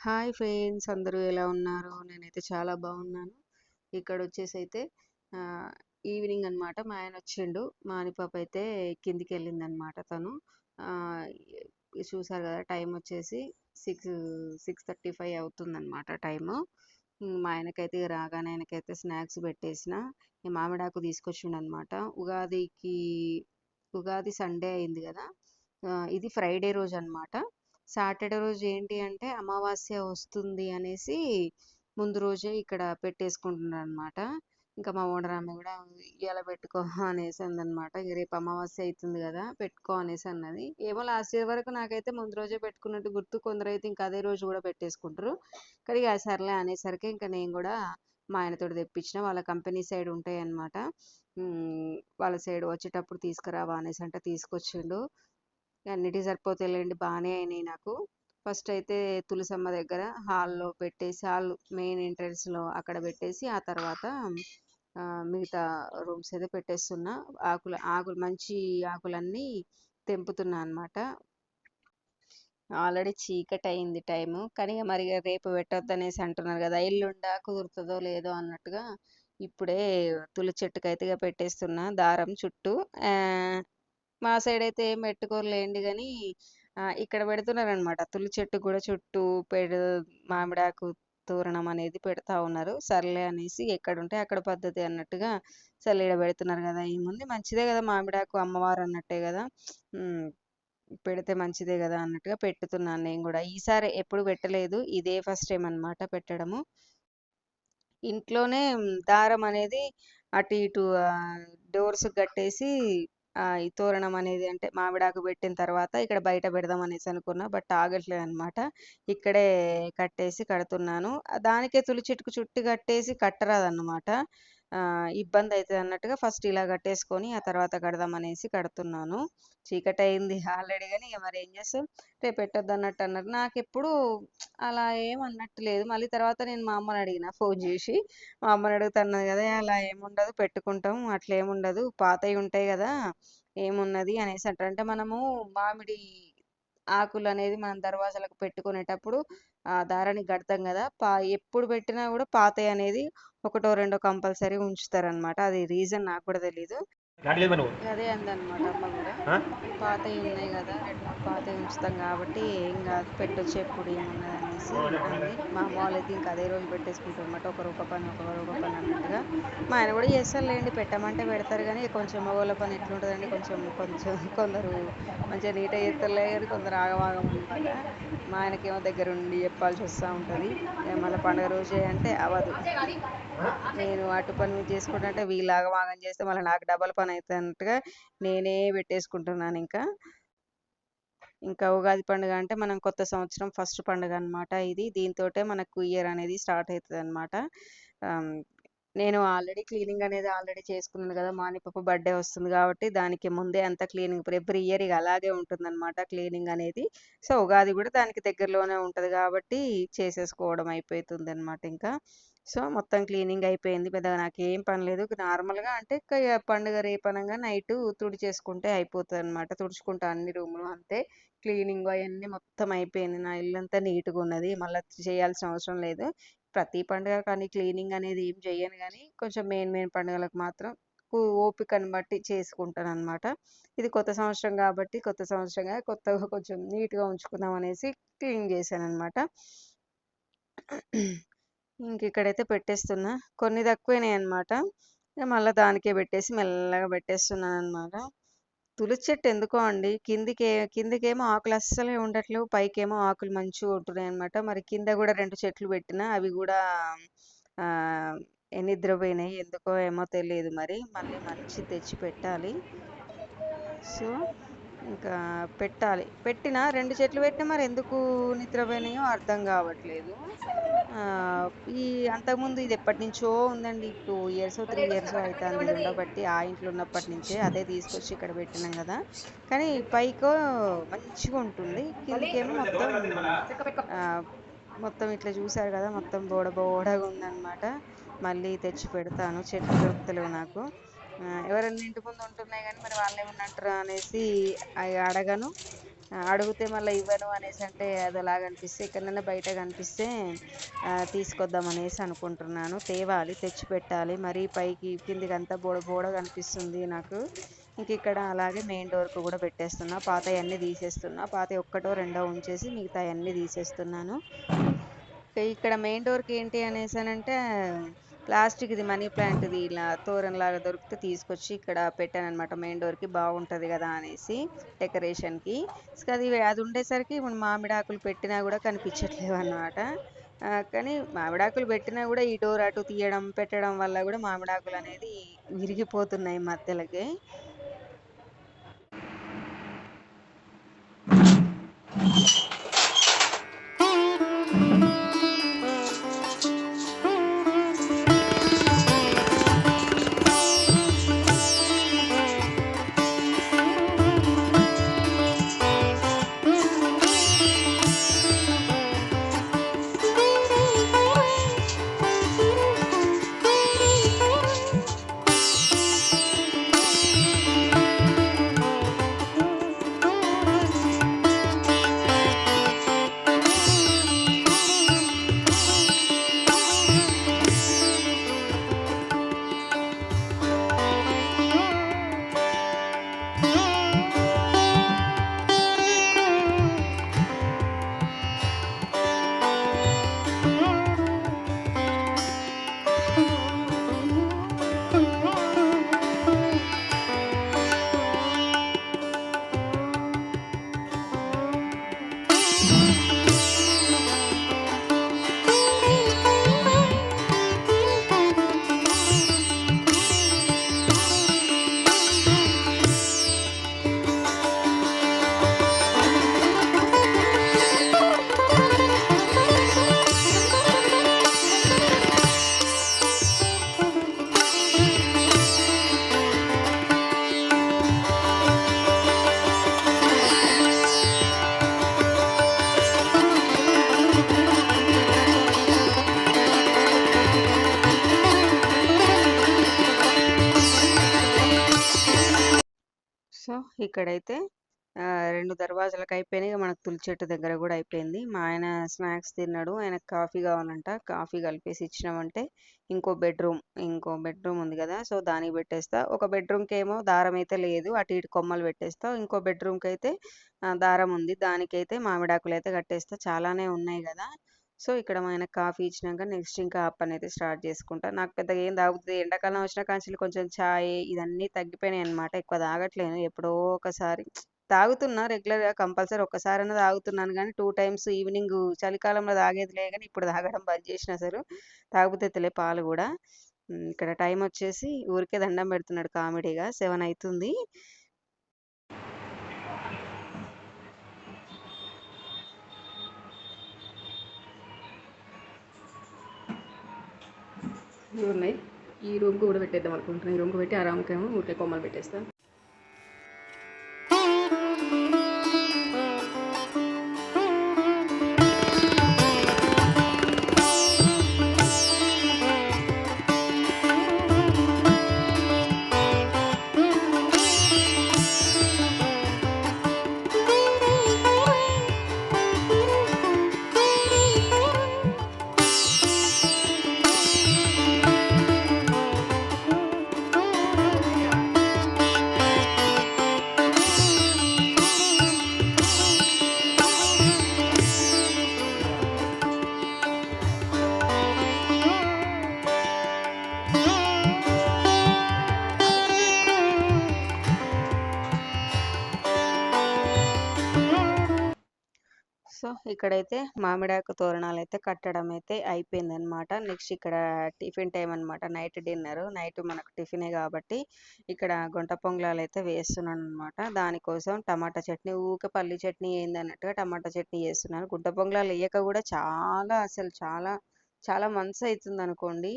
Hi friends అందరూ ఎలా ఉన్నారు? నేనైతే చాలా బాగున్నాను. ఇక్కడ వచ్చేసి అయితే ఈవినింగ్ అనమాట మా ఆయన వచ్చిండు. మా పాప అయితే కిందికి వెళ్ళింది అనమాట తను చూసారు కదా టైం వచ్చేసి సిక్స్ సిక్స్ థర్టీ ఫైవ్ అవుతుందన్నమాట టైము. మా ఆయనకైతే రాగానే ఆయనకైతే స్నాక్స్ పెట్టేసిన ఈ మామిడాకు తీసుకొచ్చిండు అనమాట ఉగాదికి ఉగాది సండే అయింది కదా ఇది ఫ్రైడే రోజు అనమాట సాటర్డే రోజు ఏంటి అంటే అమావాస్య వస్తుంది అనేసి ముందు రోజే ఇక్కడ పెట్టేసుకుంటున్నాడు అనమాట ఇంకా మా ఓనర్ ఆమె కూడా ఇలా పెట్టుకో అనేసి అందనమాట రేపు అమావాస్య అవుతుంది కదా పెట్టుకో అనేసి అన్నది. ఏమో లాస్ట్ ఇయర్ వరకు నాకైతే ముందు రోజే పెట్టుకున్నట్టు గుర్తు కొందరు అయితే ఇంకా అదే రోజు కూడా పెట్టేసుకుంటారు. కానీ సర్లే అనేసరికి ఇంకా నేను కూడా మా ఆయనతో తెప్పించిన. వాళ్ళ కంపెనీ సైడ్ ఉంటాయి అనమాట వాళ్ళ సైడ్ వచ్చేటప్పుడు తీసుకురావా అనేసి అంటే తీసుకొచ్చిండు. అన్నిటికీ సరిపోతాయిలేండి బాగానే అయినాయి నాకు. ఫస్ట్ అయితే తులసమ్మ దగ్గర హాల్లో పెట్టేసి హాల్ మెయిన్ ఎంట్రన్స్లో అక్కడ పెట్టేసి ఆ తర్వాత మిగతా రూమ్స్ అయితే పెట్టేస్తున్నా. ఆకులు ఆకులు మంచి ఆకులన్నీ తెంపుతున్నా అనమాట ఆల్రెడీ చీకటి అయింది టైము. కానీ మరి రేపు పెట్టొద్దు అనేసి అంటున్నారు కదా ఎల్లుండా కుదురుతుందో లేదో అన్నట్టుగా ఇప్పుడే తులి చెట్టుకైతే పెట్టేస్తున్నా దారం చుట్టూ. మా సైడ్ అయితే ఏం పెట్టుకోరులేండి కానీ ఇక్కడ పెడుతున్నారనమాట. తులి చెట్టు కూడా చుట్టూ పెడు మామిడాకు తోరణం అనేది పెడతా ఉన్నారు. సర్లే అనేసి ఎక్కడుంటే అక్కడ పద్ధతి అన్నట్టుగా సర్లే ఈడ పెడుతున్నారు కదా ఏముంది మంచిదే కదా మామిడాకు అమ్మవారు అన్నట్టే కదా. పెడితే మంచిదే కదా అన్నట్టుగా పెట్టుతున్నాను నేను కూడా. ఈసారి ఎప్పుడు పెట్టలేదు ఇదే ఫస్ట్ టైం అనమాట పెట్టడము. ఇంట్లోనే దారం అనేది అటు ఇటు డోర్స్ కట్టేసి ఈ తోరణం అనేది అంటే మామిడాకు పెట్టిన తర్వాత ఇక్కడ బయట పెడదాం అనేసి అనుకున్నా బట్ ఆగట్లేదు అనమాట ఇక్కడే కట్టేసి కడుతున్నాను. దానికే తులి చెట్టుకు చుట్టి కట్టేసి కట్టరాదన్నమాట. ఇబ్బంది అవుతుంది అన్నట్టుగా ఫస్ట్ ఇలా కట్టేసుకొని ఆ తర్వాత కడదాం అనేసి కడుతున్నాను. చీకటి అయింది ఆల్రెడీ కానీ ఇక మరి ఏం చేస్తాం? రేపు పెట్టొద్దు అన్నట్టు అన్నారు. నాకు ఎప్పుడు అలా ఏం అన్నట్టు లేదు. మళ్ళీ తర్వాత నేను మా అమ్మని అడిగిన ఫోన్ చేసి మా అమ్మని అడుగుతున్నది కదా అలా ఏముండదు పెట్టుకుంటాం. అట్లా ఏముండదు. పాతవి ఉంటాయి కదా ఏమున్నది? అనేసి అంటారు. అంటే మనము మామిడి ఆకులు అనేది మనం దర్వాజాలకు పెట్టుకునేటప్పుడు ఆ దారాన్ని కడతాం కదా! పా ఎప్పుడు పెట్టినా కూడా పాతయి అనేది ఒకటో రెండో కంపల్సరీ ఉంచుతారనమాట. అది రీజన్ నాకు కూడా తెలీదు. అదే అందనమాట అమ్మ కూడా. పాతవి ఉన్నాయి కదా పాతవి ఉంచుతాం కాబట్టి ఏం కాదు పెట్టొచ్చు ఎప్పుడు ఏమున్నది అనేసి మా వాళ్ళైతే ఇంకా అదే రోజు పెట్టేసుకుంటారు అనమాట ఒక రూపాయి పని ఒక రూపాయి పని అన్నట్టుగా. మా ఆయన కూడా చేస్తారులేండి పెట్టమంటే పెడతారు కానీ కొంచెం మగవాళ్ళ పని ఎట్లుంటుందండి కొంచెం కొంచెం కొందరు మంచిగా నీట్గా చేస్తారులే కానీ కొందరు ఆగమాగం అనమాట మా ఆయనకేమో దగ్గర ఉండి చెప్పాల్సి వస్తూ ఉంటుంది. మళ్ళీ పండుగ రోజే అంటే అవ్వదు. నేను అటు పని చేసుకుంటుంటే వీళ్ళు వాగం చేస్తే మళ్ళీ నాకు డబల్ పని అవుతున్నట్టుగా నేనే పెట్టేసుకుంటున్నాను ఇంకా. ఇంకా ఉగాది పండుగ అంటే మనం కొత్త సంవత్సరం ఫస్ట్ పండుగ అనమాట ఇది. దీంతో మనకు ఇయర్ అనేది స్టార్ట్ అవుతుంది అనమాట నేను ఆల్రెడీ క్లీనింగ్ అనేది ఆల్రెడీ చేసుకున్నాను కదా మానిపప్పు బర్త్డే వస్తుంది కాబట్టి దానికి ముందే అంత క్లీనింగ్ ఎవ్రీ ఇయర్ ఇక అలాగే ఉంటుందన్నమాట క్లీనింగ్ అనేది. సో ఉగాది కూడా దానికి దగ్గరలోనే ఉంటుంది కాబట్టి చేసేసుకోవడం అయిపోతుంది అనమాట ఇంకా. సో మొత్తం క్లీనింగ్ అయిపోయింది. పెద్దగా నాకేం పని లేదు. నార్మల్గా అంటే పండుగ రేపనంగా నైట్ తుడిచేసుకుంటే అయిపోతుంది అనమాట తుడుచుకుంటా అన్ని రూములు అంతే. క్లీనింగ్ అవన్నీ మొత్తం అయిపోయింది. నా ఇల్లు అంతా నీట్గా ఉన్నది. మళ్ళీ చేయాల్సిన అవసరం లేదు. ప్రతి పండుగ కానీ క్లీనింగ్ అనేది ఏం చేయను కానీ కొంచెం మెయిన్ మెయిన్ పండుగలకు మాత్రం ఓపికను బట్టి చేసుకుంటాను అనమాట ఇది కొత్త సంవత్సరం కాబట్టి కొత్త సంవత్సరంగా కొత్తగా కొంచెం నీట్గా ఉంచుకుందాం అనేసి క్లీన్ చేశాను అనమాట ఇంక ఇక్కడైతే పెట్టేస్తున్నా. కొన్ని తక్కువైనాయి అనమాట మళ్ళీ దానికే పెట్టేసి మెల్లగా పెట్టేస్తున్నాను అనమాట తులసి చెట్టు ఎందుకో అండి? కిందికి కిందికేమో ఆకులు అస్సలే ఉండట్లేవు. పైకేమో ఆకులు మంచిగా ఉంటున్నాయి అనమాట మరి కింద కూడా రెండు చెట్లు పెట్టిన అవి కూడా నిద్రపోయినాయి ఎందుకో ఏమో తెలియదు మరి. మళ్ళీ మంచి తెచ్చి పెట్టాలి. సో ఇంకా పెట్టాలి. పెట్టిన రెండు చెట్లు పెట్టినా మరి ఎందుకు నిద్రపోయినాయో అర్థం కావట్లేదు. ఈ అంతకుముందు ఇది ఎప్పటి నుంచో ఉందండి. టూ ఇయర్స్ త్రీ ఇయర్స్ అవుతుంది ఉండబట్టి ఆ ఇంట్లో ఉన్నప్పటి నుంచే అదే తీసుకొచ్చి ఇక్కడ పెట్టినాం కదా. కానీ పైకో మంచిగా ఉంటుంది. కిందకేమో మొత్తం మొత్తం ఇట్లా చూసారు కదా మొత్తం బోడ బోడగా ఉందన్నమాట. మళ్ళీ తెచ్చి పెడతాను చెట్లు దొరుకుతలేవు నాకు. ఎవరైనా ఇంటి ముందు ఉంటున్నాయి కానీ మరి వాళ్ళు ఏమన్నా అనేసి అవి అడగను. అడిగితే మళ్ళీ ఇవ్వను అనేసి అంటే అదోలాగా కనిపిస్తే ఎక్కడైనా బయట కనిపిస్తే తీసుకొద్దాం అనేసి అనుకుంటున్నాను. తేవాలి తెచ్చి పెట్టాలి మరీ పైకి కిందికి అంతా బోడ బోడ కనిపిస్తుంది నాకు. ఇంక ఇక్కడ అలాగే మెయిన్ డోర్కు కూడా పెట్టేస్తున్నా. పాత అన్నీ తీసేస్తున్నా. పాత ఒక్కటో రెండో ఉంచేసి మిగతా అన్నీ తీసేస్తున్నాను. ఇక్కడ మెయిన్ డోర్కి ఏంటి అనేసి అని అంటే ప్లాస్టిక్ది మనీ ప్లాంట్ది ఇలా తోరణ లాగా దొరికితే తీసుకొచ్చి ఇక్కడ పెట్టాను అనమాట మెయిన్ డోర్కి బాగుంటుంది కదా అనేసి డెకరేషన్కి. అది అది ఉండేసరికి ఇప్పుడు మామిడాకులు పెట్టినా కూడా కనిపించట్లేవు అనమాట కానీ మామిడాకులు పెట్టినా కూడా ఈ డోర్ అటు తీయడం పెట్టడం వల్ల కూడా మామిడాకులు అనేది విరిగిపోతున్నాయి మధ్యలోకి. ఇక్కడైతే రెండు దర్వాజలకు అయిపోయినాయి. మనకు తులి చెట్టు దగ్గర కూడా అయిపోయింది. మా ఆయన స్నాక్స్ తిన్నాడు. ఆయనకు కాఫీ కావాలంట. కాఫీ కలిపేసి ఇచ్చినామంటే ఇంకో బెడ్రూమ్ ఇంకో బెడ్రూమ్ ఉంది కదా. సో దానికి పెట్టేస్తా. ఒక బెడ్రూమ్కి ఏమో దారం అయితే లేదు. అటు ఇటు కొమ్మలు పెట్టేస్తా. ఇంకో బెడ్రూమ్కి అయితే దారం ఉంది. దానికైతే మామిడాకులు అయితే కట్టేస్తా. చాలానే ఉన్నాయి కదా. సో ఇక్కడ మా ఆయన కాఫీ ఇచ్చినాక నెక్స్ట్ ఇంకా ఆ పని అయితే స్టార్ట్ చేసుకుంటా. నాకు పెద్దగా ఏం తాగుతుంది ఎండాకాలం వచ్చిన కాంచెలు కొంచెం చాయ్ ఇదన్నీ తగ్గిపోయినాయి అనమాట ఎక్కువ తాగట్లేను. ఎప్పుడో ఒకసారి తాగుతున్నా రెగ్యులర్గా కంపల్సరీ ఒక్కసారైనా తాగుతున్నాను కానీ టూ టైమ్స్ ఈవినింగ్ చలికాలంలో తాగేది లే కానీ ఇప్పుడు తాగడం బంద్ చేసిన సరే తాగుతే తెలియ పాలు కూడా. ఇక్కడ టైం వచ్చేసి ఊరికే దండం పెడుతున్నాడు కామెడీగా. సెవెన్ అవుతుంది ఇవి ఉన్నాయి. ఈ రూమ్కి కూడా పెట్టేద్దాం అనుకుంటున్నాను ఈ రూమ్కి పెట్టి ఆరామకేమో ఊరికే కొమ్మలు పెట్టేస్తాను. ఇక్కడైతే మామిడాకు తోరణాలు అయితే కట్టడం అయితే అయిపోయింది అనమాట నెక్స్ట్ ఇక్కడ టిఫిన్ టైం అనమాట నైట్ డిన్నర్. నైట్ మనకు టిఫినే కాబట్టి ఇక్కడ గుంట పొంగలాలు అయితే వేస్తున్నాను అనమాట దానికోసం టమాటా చట్నీ ఊక పల్లి చట్నీ ఏంది అన్నట్టుగా టమాటా చట్నీ చేస్తున్నాను గుంట పొంగలాలు వేయక కూడా చాలా అసలు చాలా చాలా మంత్స్ అవుతుంది అనుకోండి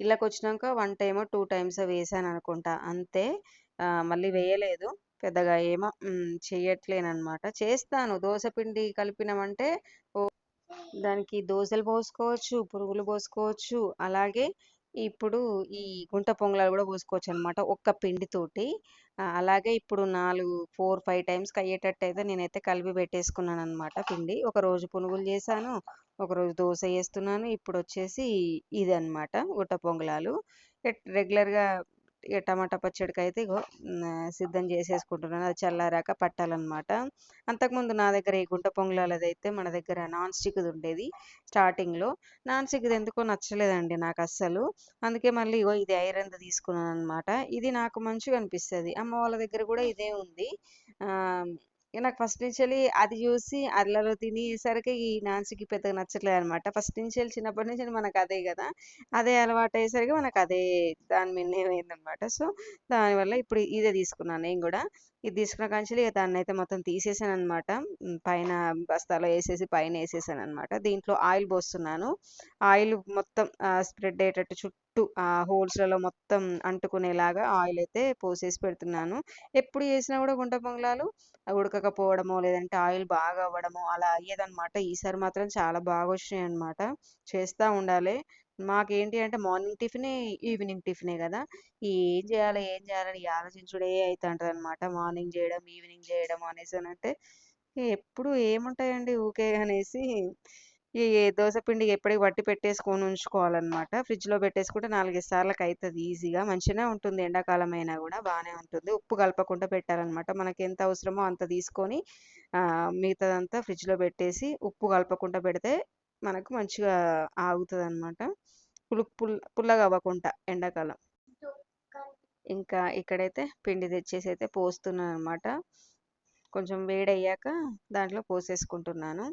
ఇళ్ళకి వచ్చినాక వన్ టైమో టూ టైమ్స్ వేసాను అనుకుంటా అంతే మళ్ళీ వేయలేదు. పెద్దగా ఏమో చేయట్లేనమాట చెయ్యట్లేనమాట చేస్తాను దోశ పిండి కలిపినామంటే దానికి దోశలు పోసుకోవచ్చు పురుగులు పోసుకోవచ్చు అలాగే ఇప్పుడు ఈ గుంట పొంగలాలు కూడా పోసుకోవచ్చు అనమాట ఒక్క పిండితోటి. అలాగే ఇప్పుడు 4, 4, 5 టైమ్స్‌కి అయ్యేటట్టు అయితే నేనైతే కలిపి పెట్టేసుకున్నాను అనమాట పిండి. ఒకరోజు పునుగులు చేశాను. ఒకరోజు వేస్తున్నాను ఇప్పుడు వచ్చేసి ఇది గుంట గుట్ట పొంగలాలు రెగ్యులర్‌గా ఇక టమాటా పచ్చడికైతే ఇగో సిద్ధం చేసేసుకుంటున్నాను. అది చల్లారాక పట్టాలన్నమాట అంతకుముందు నా దగ్గర ఈ గుంట పొంగనాలదైతే మన దగ్గర నాన్ స్టిక్‌ది ఉండేది స్టార్టింగ్‌లో. నాన్ స్టిక్‌ది ఎందుకో నచ్చలేదండి నాకు అస్సలు అందుకే మళ్ళీ ఇగో ఇది ఐరన్‌ది తీసుకున్నాననమాట. ఇది నాకు మంచిగా అనిపిస్తుంది అమ్మ వాళ్ళ దగ్గర కూడా ఇదే ఉంది. నాకు ఫస్ట్ నుంచి అది చూసి అల్లలో తినేసరికి ఈ నాన్ పెద్దగా నచ్చట్లేదు అనమాట ఫస్ట్ నుంచెల్లి చిన్నప్పటి నుంచి మనకు అదే కదా. అదే అలవాటు అయ్యేసరికి మనకు అదే దాని మీదనే పోయిందనమాట. సో, దానివల్ల ఇప్పుడు ఇదే తీసుకున్నాను నేను కూడా. ఇది తీసుకున్న కంచెలే దాన్ని అయితే మొత్తం తీసేసాను అనమాట పైన బస్తాలో వేసేసి పైన వేసేసాను అనమాట దీంట్లో ఆయిల్ పోస్తున్నాను. ఆయిల్ మొత్తం స్ప్రెడ్ అయ్యేటట్టు చుట్టూ ఆ హోల్స్‌లలో మొత్తం అంటుకునేలాగా ఆయిల్ అయితే పోసేసి పెడుతున్నాను. ఎప్పుడు చేసినా కూడా గుంట పొంగలాలు ఉడకకపోవడమో, లేదంటే ఆయిల్ బాగా అవ్వడమో అలా అయ్యేదనమాట. ఈసారి మాత్రం చాలా బాగా వచ్చాయన్నమాట చేస్తా ఉండాలి మాకేంటి అంటే మార్నింగ్ టిఫినే, ఈవినింగ్ టిఫినే కదా ఏం చేయాలి, ఏం చేయాలని ఆలోచించుడే అవుతుంటుంది అనమాట మార్నింగ్ చేయడం, ఈవినింగ్ చేయడం అనేసి అని అంటే ఎప్పుడు ఏముంటాయండి ఊకే అనేసి ఈ దోస పిండి ఎప్పటికి పట్టి పెట్టేసుకొని ఉంచుకోవాలన్నమాట ఫ్రిడ్జ్‌లో పెట్టేసుకుంటే నాలుగైదు సార్లకు అవుతుంది ఈజీగా. మంచిగానే ఉంటుంది ఎండాకాలం అయినా కూడా బాగానే ఉంటుంది. ఉప్పు కలపకుండా పెట్టాలన్నమాట మనకి ఎంత అవసరమో అంత తీసుకొని మిగతాదంతా ఫ్రిడ్జ్‌లో పెట్టేసి ఉప్పు కలపకుండా పెడితే మనకు మంచిగా ఆగుతుంది పులుపు పుల్ పుల్లగా అవ్వకుండా ఎండాకాలం. ఇంకా ఇక్కడైతే పిండి తెచ్చేసి అయితే పోస్తున్నాను అనమాట కొంచెం వేడయ్యాక దాంట్లో పోసేసుకుంటున్నాను.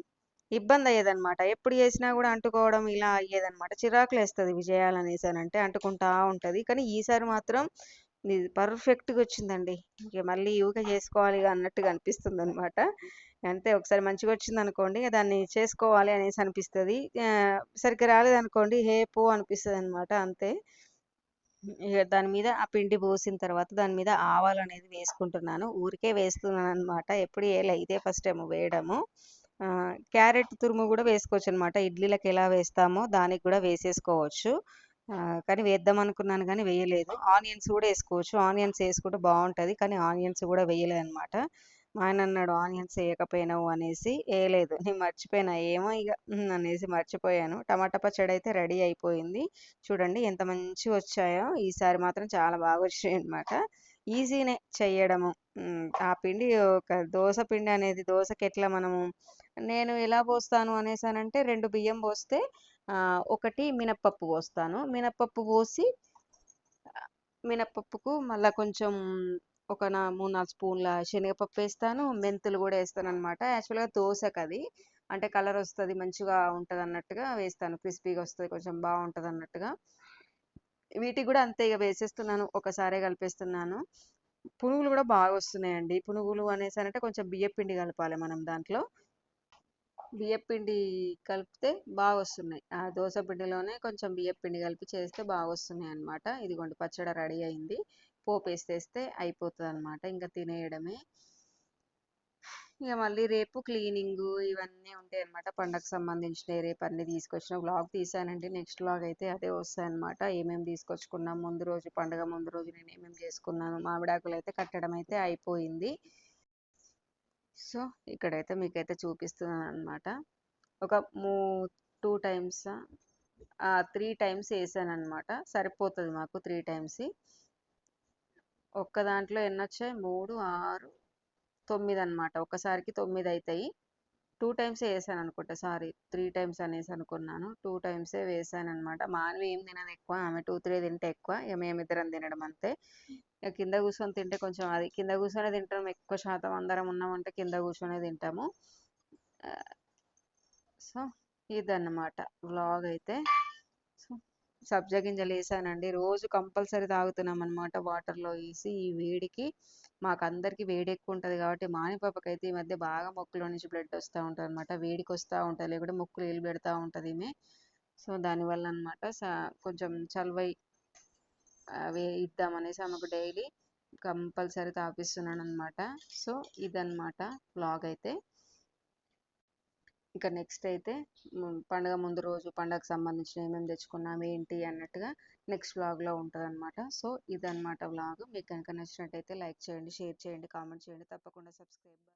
ఇబ్బంది ఇబ్బందయ్యేదనమాట. ఎప్పుడు చేసినా కూడా అంటుకోవడం ఇలా అయ్యేదనమాట. చిరాకులేస్తది ఇవి చేయాలనేసనంటే అంటుకుంటా ఉంటది. కానీ ఈసారి మాత్రం ఇది పర్ఫెక్ట్‌గా వచ్చిందండి. ఇక మళ్ళీ ఊకే చేసుకోవాలి అన్నట్టుగా అనిపిస్తుంది అనమాట అంతే ఒకసారి మంచిగా వచ్చింది అనుకోండి దాన్ని చేసుకోవాలి అనేసి అనిపిస్తుంది సరిగ్గా రాలేదనుకోండి హే పో అనిపిస్తుంది అనమాట అంతే. దాని మీద ఆ పిండి పోసిన తర్వాత దాని మీద ఆవాలు అనేది వేసుకుంటున్నాను. ఊరికే వేస్తున్నాను అనమాట ఎప్పుడు వేయలే ఇదే ఫస్ట్ టైం వేయడము. క్యారెట్ తురుము కూడా వేసుకోవచ్చు అనమాట ఇడ్లీలకు ఎలా వేస్తామో దానికి కూడా వేసేసుకోవచ్చు. కానీ వేద్దాం అనుకున్నాను కానీ వేయలేదు. ఆనియన్స్ కూడా వేసుకోవచ్చు ఆనియన్స్ వేసుకుంటే బాగుంటుంది కానీ ఆనియన్స్ కూడా వేయలేదు అనమాట మా ఆయన అన్నాడు ఆనియన్స్ వేయకపోయినావు అనేసి. వేయలేదు నేను మర్చిపోయినా. ఏమో ఇక అనేసి మర్చిపోయాను. టమాటా పచ్చడి అయితే రెడీ అయిపోయింది. చూడండి ఎంత మంచిగొచ్చాయో. ఈసారి మాత్రం చాలా బాగా వచ్చాయి అనమాట ఈజీనే చేయడము ఆ పిండి ఒక దోస పిండి అనేది దోసకెట్లా మనము నేను ఎలా పోస్తాను అనేసానంటే రెండు బియ్యం పోస్తే ఒకటి మినప్పప్పు పోస్తాను. మినప్పప్పు పోసి మినప్పప్పుకు మళ్ళీ కొంచెం ఒక నా 3, 4 స్పూన్ల శనగపప్పు వేస్తాను మెంతులు కూడా వేస్తాను అనమాట యాక్చువల్‌గా దోసకది. అంటే కలర్ వస్తుంది మంచిగా ఉంటుంది అన్నట్టుగా వేస్తాను. క్రిస్పీగా వస్తుంది కొంచెం బాగుంటుంది అన్నట్టుగా వీటికి కూడా అంతే ఇక వేసేస్తున్నాను. ఒకసారే కలిపేస్తున్నాను. పునుగులు కూడా బాగా వస్తున్నాయండి పునుగులు అనేసనంటే కొంచెం బియ్యపిండి కలపాలి మనం దాంట్లో. బియ్యపిండి కలిపితే బాగా వస్తున్నాయి ఆ దోశ పిండిలోనే కొంచెం బియ్యపిండి కలిపి చేస్తే బాగా వస్తున్నాయి అనమాట ఇదిగోండి పచ్చడి రెడీ అయింది. పోపేసేస్తే అనమాట ఇంకా తినేయడమే. ఇక మళ్ళీ రేపు క్లీనింగ్ ఇవన్నీ ఉంటాయన్నమాట. పండగకి సంబంధించిన రేపు అన్నీ తీసుకొచ్చిన వ్లాగ్ తీశానండి. నెక్స్ట్ వ్లాగ్ అయితే అదే వస్తాయి అనమాట ఏమేమి తీసుకొచ్చుకున్నాం, ముందు రోజు పండగ ముందు రోజు నేను ఏమేమి చేసుకున్నాను, మామిడాకులు అయితే కట్టడం అయితే అయిపోయింది. సో, ఇక్కడైతే మీకైతే చూపిస్తున్నానన్నమాట. ఒక మూ టూ టైమ్స్ త్రీ టైమ్స్ వేసాను అనమాట సరిపోతుంది మాకు త్రీ టైమ్స్ ఒక్క దాంట్లో ఎన్నొచ్చాయి? 3, 6, 9 అన్నమాట. ఒక్కసారికి తొమ్మిది అవుతాయి టూ టైమ్సే అనుకుంటా సారీ త్రీ టైమ్స్ అనేసి అనుకున్నాను. టూ టైమ్సే వేసానన్నమాట. మానవి ఏం తినదు ఎక్కువ ఆమె 2, 3 తింటే ఎక్కువ. ఇక మేమిద్దరం తినడం అంతే. ఇక కింద కూర్చొని తింటే కొంచెం అది కింద కూర్చొనే తింటాం ఎక్కువ శాతం అందరం ఉన్నామంటే కింద కూర్చొనే తింటాము. సో, ఇదన్నమాట వ్లాగ్ అయితే. సో, సబ్జా గింజలేసానండి. రోజు కంపల్సరీ తాగుతున్నాం అనమాట వాటర్‌లో వేసి ఈ వేడికి మాకందరికీ ఉంటుంది కాబట్టి మానిపాపకి అయితే ఈ మధ్య బాగా మొక్కులో నుంచి బ్లడ్ వస్తూ ఉంటుంది అనమాట వేడికి వస్తూ ఉంటుంది లేకుంటే మొక్కులు ఏళ్ళు పెడతా ఉంటదీమె. సో, దానివల్ల అనమాట కొంచెం చలువై అవి ఇద్దామనేసి ఆమెకు డైలీ కంపల్సరీ తాపిస్తున్నాను అనమాట సో, ఇదనమాట బ్లాగ్ అయితే. ఇంకా నెక్స్ట్ అయితే పండగ ముందు రోజు పండగకు సంబంధించిన ఏమేమి తెచ్చుకున్నాం ఏంటి అన్నట్టుగా నెక్స్ట్ వ్లాగ్లో ఉంటుంది అనమాట సో ఇదనమాట వ్లాగ్. మీకు కనుక నచ్చినట్టయితే లైక్ చేయండి షేర్ చేయండి కామెంట్ చేయండి. తప్పకుండా సబ్స్క్రైబ్